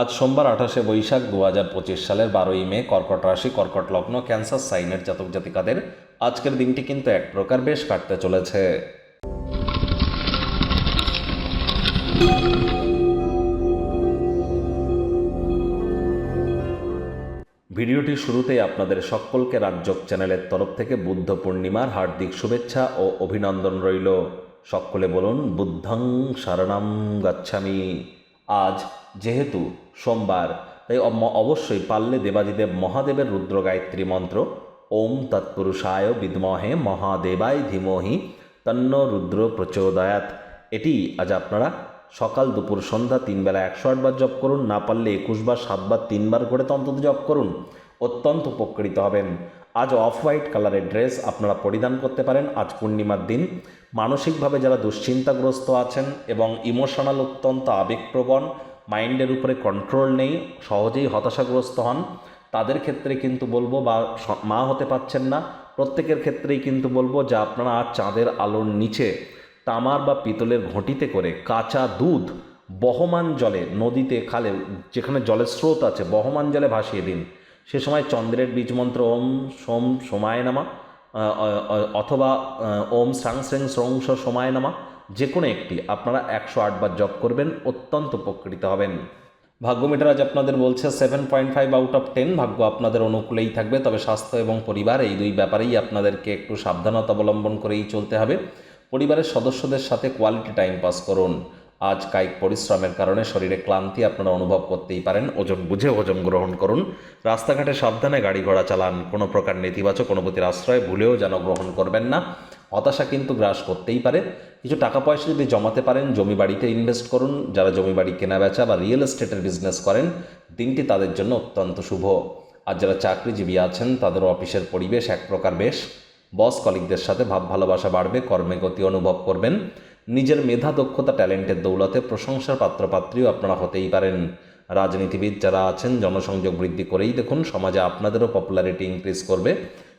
আজ সোমবার আঠাশে বৈশাখ দু হাজার পঁচিশ সালের বারোই মে, কর্কট রাশি, কর্কট লগ্ন, ক্যান্সার, সাইনের জাতক জাতিকাদের আজকের দিনটি কিন্তু এক প্রকার বেশ কাটতে চলেছে। ভিডিওটি শুরুতেই আপনাদের সকলকে রাজ্যক চ্যানেলের তরফ থেকে বুদ্ধ পূর্ণিমার হার্দিক শুভেচ্ছা ও অভিনন্দন রইল। সকলে বলুন, বুদ্ধং শরণাম গচ্ছামি। আজ যেহেতু সোমবার। তাই অবশ্যই পারলে দেবাদিদেব মহাদেবের রুদ্র গায়ত্রী মন্ত্র, ওম তৎপুরুষায় বিদ্মহে মহাদেবায় ধীমহি তন্ন রুদ্র প্রচোদয়াত এটি আজ আপনারা সকাল দুপুর সন্ধ্যা তিনবেলা একশো আটবার জপ করুন, না পারলে একুশ বার সাতবার, তিনবার করে তো অন্তত জপ করুন। অত্যন্ত উপকৃত হবেন। আজ অফ হোয়াইট কালারের ড্রেস আপনারা পরিধান করতে পারেন। আজ পূর্ণিমার দিন। মানসিকভাবে যারা দুশ্চিন্তাগ্রস্ত আছেন এবং ইমোশনাল অত্যন্ত আবেগপ্রবণ মাইন্ডের উপরে কন্ট্রোল নেই, সহজেই হতাশাগ্রস্ত হন। তাদের ক্ষেত্রে কিন্তু বলব বা মা হতে পারছেন না। প্রত্যেকের ক্ষেত্রেই কিন্তু বলব যে আপনারা আজ চাঁদের আলোর নিচে তামার বা পিতলের ঘটিতে করে কাঁচা দুধ বহমান জলে নদীতে খালে, যেখানে জলের স্রোত আছে, বহমান জলে ভাসিয়ে দিন। সে সময় চন্দ্রের বীজমন্ত্র ওম সোম সোমায় নামা অথবা ওম স্রাং স্রেং স্রংস সোমায় নামা। যে কোনো একটি, আপনারা একশো আটবার জপ করবেন, অত্যন্ত উপকৃত হবেন। ভাগ্য মিটার আজ আপনাদের বলছে seven point five out of ten ভাগ্য আপনাদের অনুকূলেই থাকবে, তবে স্বাস্থ্য এবং পরিবার এই দুই ব্যাপারেই আপনাদেরকে একটু সাবধানতা অবলম্বন করেই চলতে হবে। পরিবারের সদস্যদের সাথে কোয়ালিটি টাইম পাস করুন। আজ কায়িক পরিশ্রমের কারণে শরীরে ক্লান্তি আপনারা অনুভব করতেই পারেন, ওজন বুঝে ওজন গ্রহণ করুন। রাস্তাঘাটে সাবধানে গাড়ি ঘোড়া চালান, কোনো প্রকার নেতিবাচক অনুভূতির আশ্রয় ভুলেও যেন গ্রহণ করবেন না। হতাশা কিন্তু গ্রাস করতেই পারে। কিছু টাকা পয়সা যদি জমাতে পারেন, জমি বাড়িতে ইনভেস্ট করুন, যারা জমি বাড়ি কেনা বেচা বা রিয়েল এস্টেটের বিজনেস করেন, দিনটি তাদের জন্য অত্যন্ত শুভ। আর যারা চাকরিজীবী আছেন তাদের অফিসের পরিবেশ এক প্রকার বেশ। বস কলিকদের সাথে ভাব ভালোবাসা বাড়বে, কর্মে গতি অনুভব করবেন। নিজের মেধা, দক্ষতা, ট্যালেন্টের দৌলতে প্রশংসার পাত্রপাত্রীও আপনারা হতেই পারেন। রাজনীতিবিদ যারা আছেন, জনসংযোগ বৃদ্ধি করেই দেখুন, সমাজে আপনাদেরও পপুলারিটি ইনক্রিজ করবে।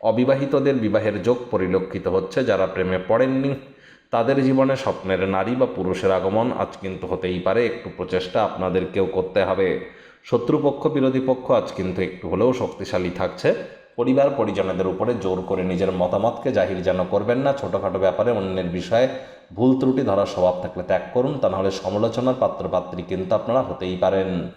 অবিবাহিতদের বিবাহের যোগ পরিলক্ষিত হচ্ছে, যারা প্রেমে পড়েননি। তাদের জীবনে স্বপ্নের নারী বা পুরুষের আগমন আজ কিন্তু হতেই পারে, একটু প্রচেষ্টা আপনাদেরকেও করতে হবে। শত্রুপক্ষ, বিরোধী পক্ষ আজ কিন্তু একটু হলেও শক্তিশালী থাকছে। পরিবার, পরিজনদের উপরে জোর করে নিজের মতামতকে জাহির যেন করবেন না। ছোটোখাটো ব্যাপারে অন্যের বিষয়ে ভুল ত্রুটি ধরার স্বভাব থাকলে ত্যাগ করুন। তা নাহলে সমালোচনার পাত্রপাত্রী কিন্তু আপনারা হতেই পারেন।